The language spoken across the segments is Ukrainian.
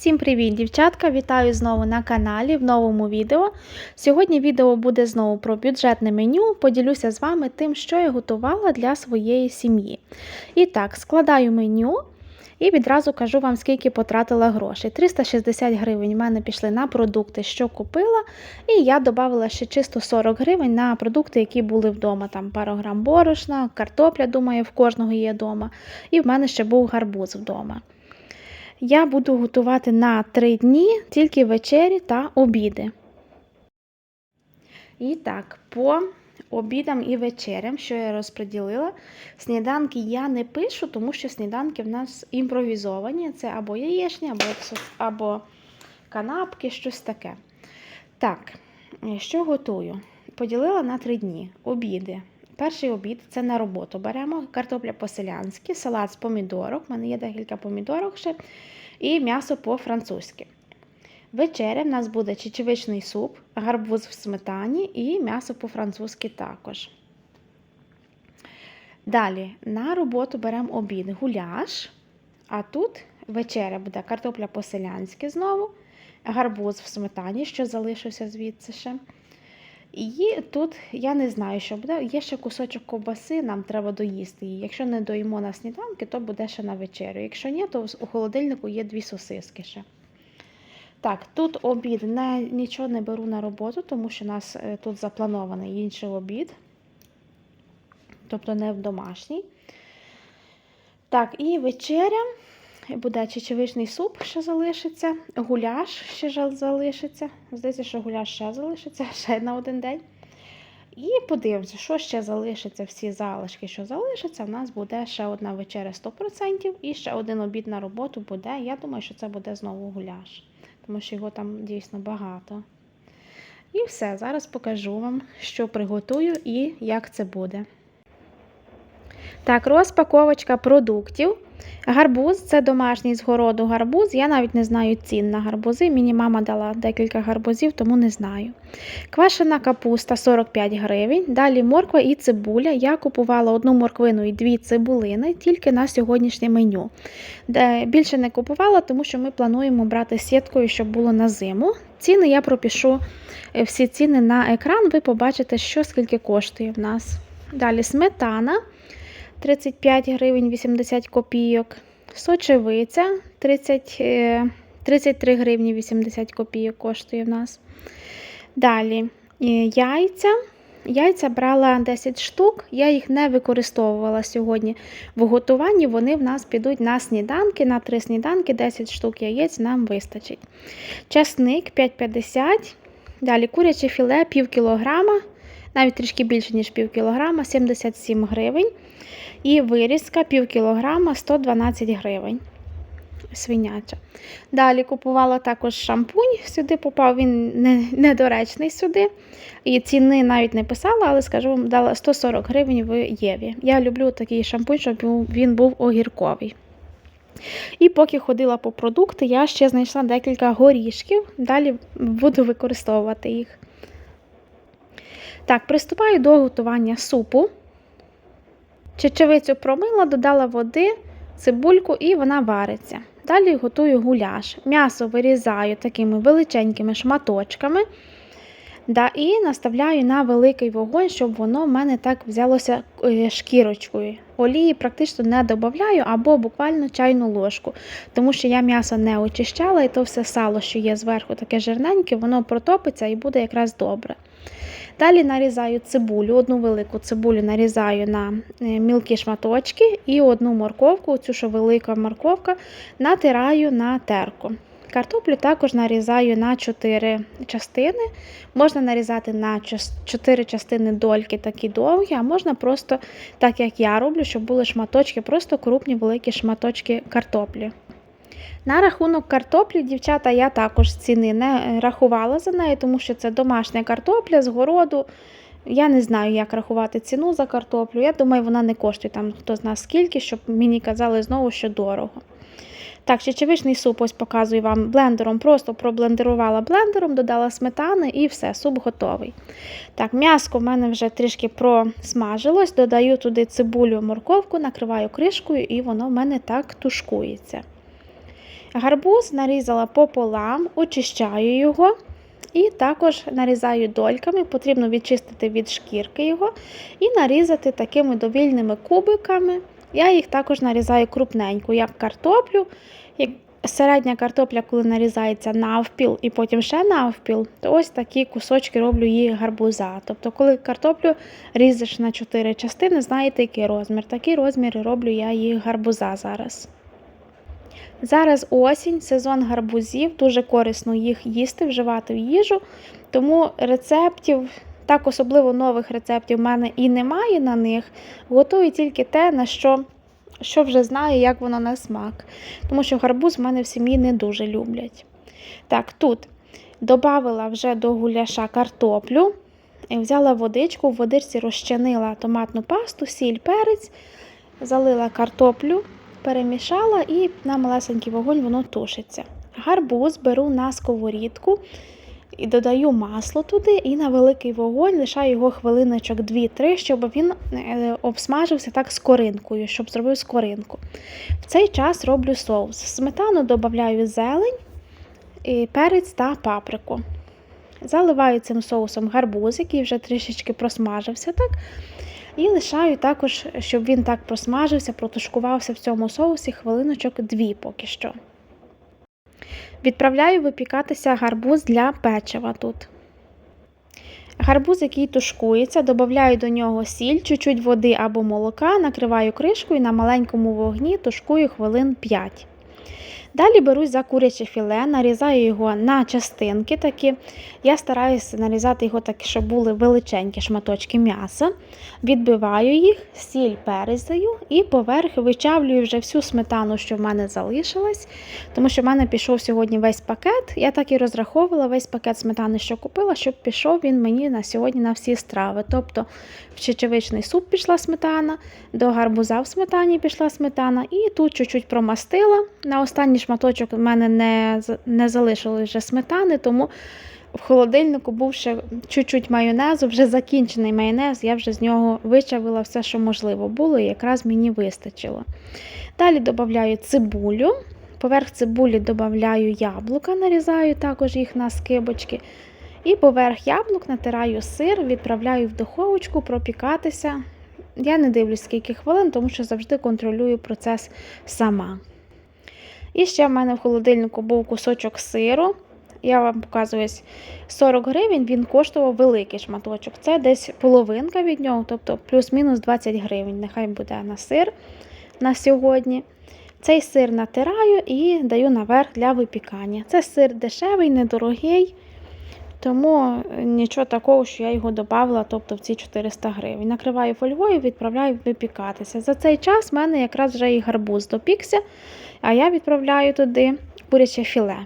Всім привіт, дівчатка! Вітаю знову на каналі в новому відео. Сьогодні відео буде знову про бюджетне меню. Поділюся з вами тим, що я готувала для своєї сім'ї. І так, складаю меню і відразу кажу вам, скільки потратила грошей. 360 гривень в мене пішли на продукти, що купила. І я додала ще чисто 40 гривень на продукти, які були вдома. Там пару грам борошна, картопля, думаю, в кожного є вдома. І в мене ще був гарбуз вдома. Я буду готувати на 3 дні тільки вечері та обіди. І так, по обідам і вечерям, що я розподілила, сніданки я не пишу, тому що сніданки в нас імпровізовані. Це або яєчня, або, або канапки, щось таке. Так, що готую? Поділила на 3 дні обіди. Перший обід це на роботу беремо картопля по-селянськи, салат з помідорок. У мене є декілька помідорок ще, і м'ясо по-французьки. Вечеря в нас буде чечевичний суп, гарбуз в сметані і м'ясо по-французьки також. Далі на роботу беремо обід гуляш, а тут вечеря буде картопля по-селянськи знову, гарбуз в сметані, що залишився звідси ще. І тут я не знаю, що буде. Є ще кусочок ковбаси, нам треба доїсти її. Якщо не доїмо на сніданки, то буде ще на вечерю. Якщо ні, то у холодильнику є дві сосиски ще. Так, тут обід не, нічого не беру на роботу, тому що у нас е, тут запланований інший обід, тобто не в домашній. Так, і вечеря. Буде чечевичний суп, ще залишиться, гуляш ще залишиться. Здається, що гуляш ще залишиться ще на один день. І подивимося, що ще залишиться, всі залишки, що залишаться, в нас буде ще одна вечеря 100% і ще один обід на роботу буде. Я думаю, що це буде знову гуляш, тому що його там дійсно багато. І все, зараз покажу вам, що приготую і як це буде. Так, розпаковочка продуктів. Гарбуз це домашній з городу гарбуз. Я навіть не знаю цін на гарбузи. Мені мама дала декілька гарбузів, тому не знаю. Квашена капуста 45 гривень. Далі морква і цибуля. Я купувала одну морквину і дві цибулини тільки на сьогоднішнє меню. Більше не купувала, тому що ми плануємо брати сіткою, щоб було на зиму. Ціни я пропишу е, всі ціни на екран, ви побачите, що скільки коштує в нас. Далі сметана. 35 гривень 80 копійок. Сочевиця 30, 33 гривні 80 копійок коштує в нас. Далі яйця. Яйця брала 10 штук, я їх не використовувала сьогодні в готуванні. Вони в нас підуть на сніданки, на 3 сніданки, 10 штук яєць нам вистачить. Часник 5,50. Далі куряче філе пів кілограма, навіть трішки більше, ніж пів кілограма, 77 гривень. І вирізка пів кілограма 112 гривень. Свиняча. Далі купувала також шампунь, сюди попав, він не, недоречний сюди. І ціни навіть не писала, але скажу вам, дала 140 гривень в Єві. Я люблю такий шампунь, щоб він був огірковий. І поки ходила по продукти, я ще знайшла декілька горішків, далі буду використовувати їх. Так, приступаю до готування супу. Чечевицю промила, додала води, цибульку і вона вариться. Далі готую гуляш. М'ясо вирізаю такими величенькими шматочками да, і наставляю на великий вогонь, щоб воно в мене так взялося е, шкірочкою. Олії практично не додаю або буквально чайну ложку, тому що я м'ясо не очищала, і то все сало, що є зверху, таке жирненьке, воно протопиться і буде якраз добре. Далі нарізаю цибулю, одну велику цибулю нарізаю на е, мілкі шматочки і одну морковку, цю що велика морковка, натираю на терку. Картоплю також нарізаю на 4 частини. Можна нарізати на 4 частини дольки такі довгі, а можна просто, так як я роблю, щоб були шматочки, просто крупні великі шматочки картоплі. На рахунок картоплі, дівчата, я також ціни не рахувала за нею, тому що це домашня картопля з городу. Я не знаю, як рахувати ціну за картоплю. Я думаю, вона не коштує там хто знає скільки, щоб мені казали знову, що дорого. Так, чечевичний суп ось показую вам блендером. Просто проблендерувала блендером, додала сметани і все, суп готовий. Так, м'яско в мене вже трішки просмажилось, додаю туди цибулю, морковку, накриваю кришкою, і воно в мене так тушкується. Гарбуз нарізала пополам, очищаю його. І також нарізаю дольками, потрібно відчистити від шкірки його і нарізати такими довільними кубиками. Я їх також нарізаю крупненько, як картоплю. Як середня картопля, коли нарізається навпіл і потім ще навпіл, то ось такі кусочки роблю її гарбуза. Тобто, коли картоплю різеш на 4 частини, знаєте, який розмір. Такий розмір роблю я її гарбуза зараз. Зараз осінь, сезон гарбузів, дуже корисно їх їсти, вживати в їжу. Тому рецептів, так особливо нових рецептів в мене і немає на них. Готую тільки те, на що, що вже знаю, як воно на смак. Тому що гарбуз в мене в сім'ї не дуже люблять. Так, тут додала вже до гуляша картоплю, взяла водичку, в водичці розчинила томатну пасту, сіль, перець, залила картоплю перемішала і на малесенький вогонь воно тушиться. Гарбуз беру на сковорідку і додаю масло туди, і на великий вогонь лишаю його хвилиночок 2-3, щоб він е, обсмажився так з коринкою, щоб зробив скоринку. В цей час роблю соус. Сметану додаю зелень, перець та паприку. Заливаю цим соусом гарбуз, який вже трішечки просмажився. так. І лишаю також, щоб він так просмажився, протушкувався в цьому соусі хвилиночок дві поки що. Відправляю випікатися гарбуз для печива тут. Гарбуз, який тушкується, додаю до нього сіль, чуть-чуть води або молока, накриваю кришкою на маленькому вогні тушкую хвилин 5. Далі берусь за куряче філе, нарізаю його на частинки. такі. Я стараюся нарізати його так, щоб були величенькі шматочки м'яса. Відбиваю їх, сіль перезаю і поверх вичавлюю вже всю сметану, що в мене залишилась. Тому що в мене пішов сьогодні весь пакет. Я так і розраховувала весь пакет сметани, що купила, щоб пішов він мені на сьогодні на всі страви. Тобто в чечевичний суп пішла сметана, до гарбуза в сметані пішла сметана, і тут чуть-чуть промастила. На останній шматочок в мене не не залишилось вже сметани, тому в холодильнику був ще чуть-чуть майонезу, вже закінчений майонез, я вже з нього вичавила все, що можливо було, і якраз мені вистачило. Далі додаю цибулю. Поверх цибулі додаю яблука, нарізаю також їх на скибочки. І поверх яблук натираю сир, відправляю в духовочку пропікатися. Я не дивлюсь, скільки хвилин, тому що завжди контролюю процес сама. І ще в мене в холодильнику був кусочок сиру. Я вам показую 40 гривень, він коштував великий шматочок. Це десь половинка від нього, тобто плюс-мінус 20 гривень. Нехай буде на сир на сьогодні. Цей сир натираю і даю наверх для випікання. Це сир дешевий, недорогий, тому нічого такого, що я його додавала, тобто в ці 400 гривень. Накриваю фольгою і відправляю випікатися. За цей час в мене якраз вже і гарбуз допікся, а я відправляю туди куряче філе.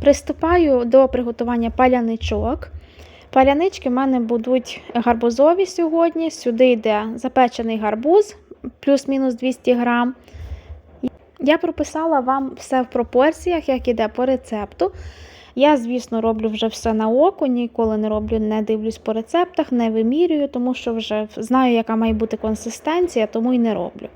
Приступаю до приготування паляничок. Палянички в мене будуть гарбузові сьогодні. Сюди йде запечений гарбуз, плюс-мінус 200 грам. Я прописала вам все в пропорціях, як іде по рецепту. Я, звісно, роблю вже все на око, ніколи не роблю, не дивлюсь по рецептах, не вимірюю, тому що вже знаю, яка має бути консистенція, тому і не роблю.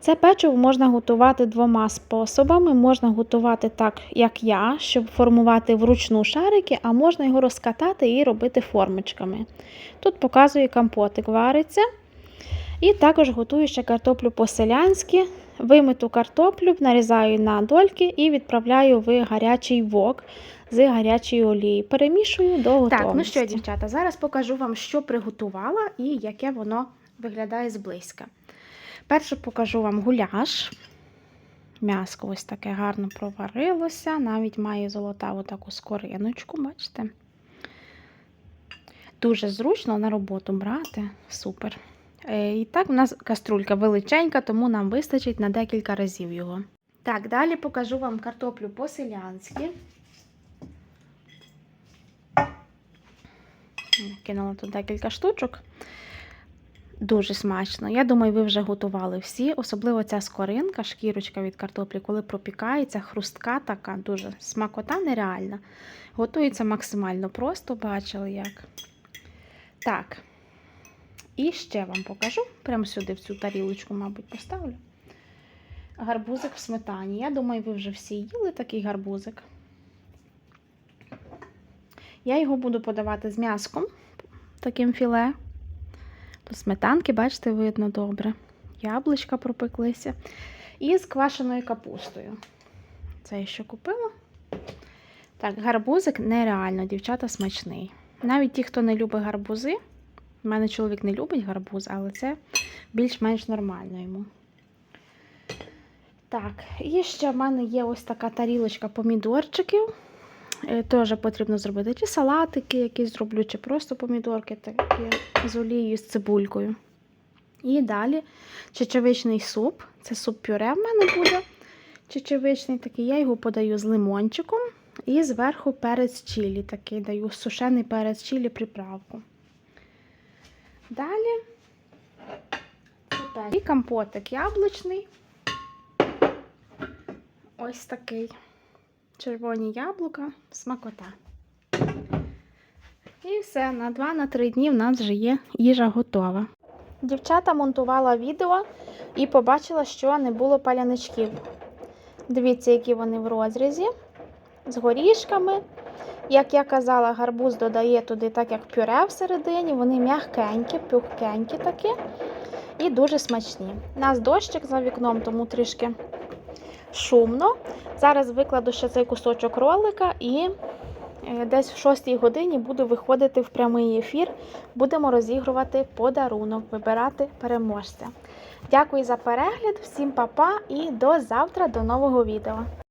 Це печиво можна готувати двома способами. Можна готувати так, як я, щоб формувати вручну шарики, а можна його розкатати і робити формочками. Тут показую компотик вариться. І також готую ще картоплю по-селянськи. Вимиту картоплю, нарізаю на дольки і відправляю в гарячий вок з гарячої олії. Перемішую до готовності. Так, ну що, дівчата, зараз покажу вам, що приготувала і яке воно виглядає зблизька. Перше покажу вам гуляш. М'яско ось таке гарно проварилося, навіть має золотаву таку скориночку, бачите? Дуже зручно на роботу брати, супер. Е, і так, у нас каструлька величенька, тому нам вистачить на декілька разів його. Так, далі покажу вам картоплю по-селянськи. Кинула тут декілька штучок. Дуже смачно. Я думаю, ви вже готували всі, особливо ця скоринка, шкірочка від картоплі, коли пропікається, хрустка така, дуже смакота нереальна. Готується максимально просто, бачили як. Так. І ще вам покажу, прямо сюди, в цю тарілочку, мабуть, поставлю. гарбузик в сметані. Я думаю, ви вже всі їли такий гарбузик. Я його буду подавати з м'яском, таким філе. Тут сметанки, бачите, видно добре. Яблучка пропеклися. І з квашеною капустою. Це я ще купила. Так, гарбузик нереально, дівчата, смачний. Навіть ті, хто не любить гарбузи, у мене чоловік не любить гарбуз, але це більш-менш нормально йому. Так, і ще в мене є ось така тарілочка помідорчиків. Е, Теж потрібно зробити чи салатики якісь зроблю, чи просто помідорки такі з олією, з цибулькою. І далі чечевичний суп. Це суп-пюре в мене буде. Чечевичний такий, я його подаю з лимончиком. І зверху перець чилі такий даю сушений перець чилі приправку. Далі і компотик яблучний. Ось такий. Червоні яблука, смакота. І все, на 2-3 дні в нас вже є їжа готова. Дівчата монтувала відео і побачила, що не було паляничків. Дивіться, які вони в розрізі з горішками. Як я казала, гарбуз додає туди, так як пюре всередині, вони м'ягкенькі, пухкенькі такі і дуже смачні. У нас дощик за вікном, тому трішки шумно. Зараз викладу ще цей кусочок ролика і е, десь в 6 годині буду виходити в прямий ефір. Будемо розігрувати подарунок, вибирати переможця. Дякую за перегляд, всім па-па і до завтра, до нового відео.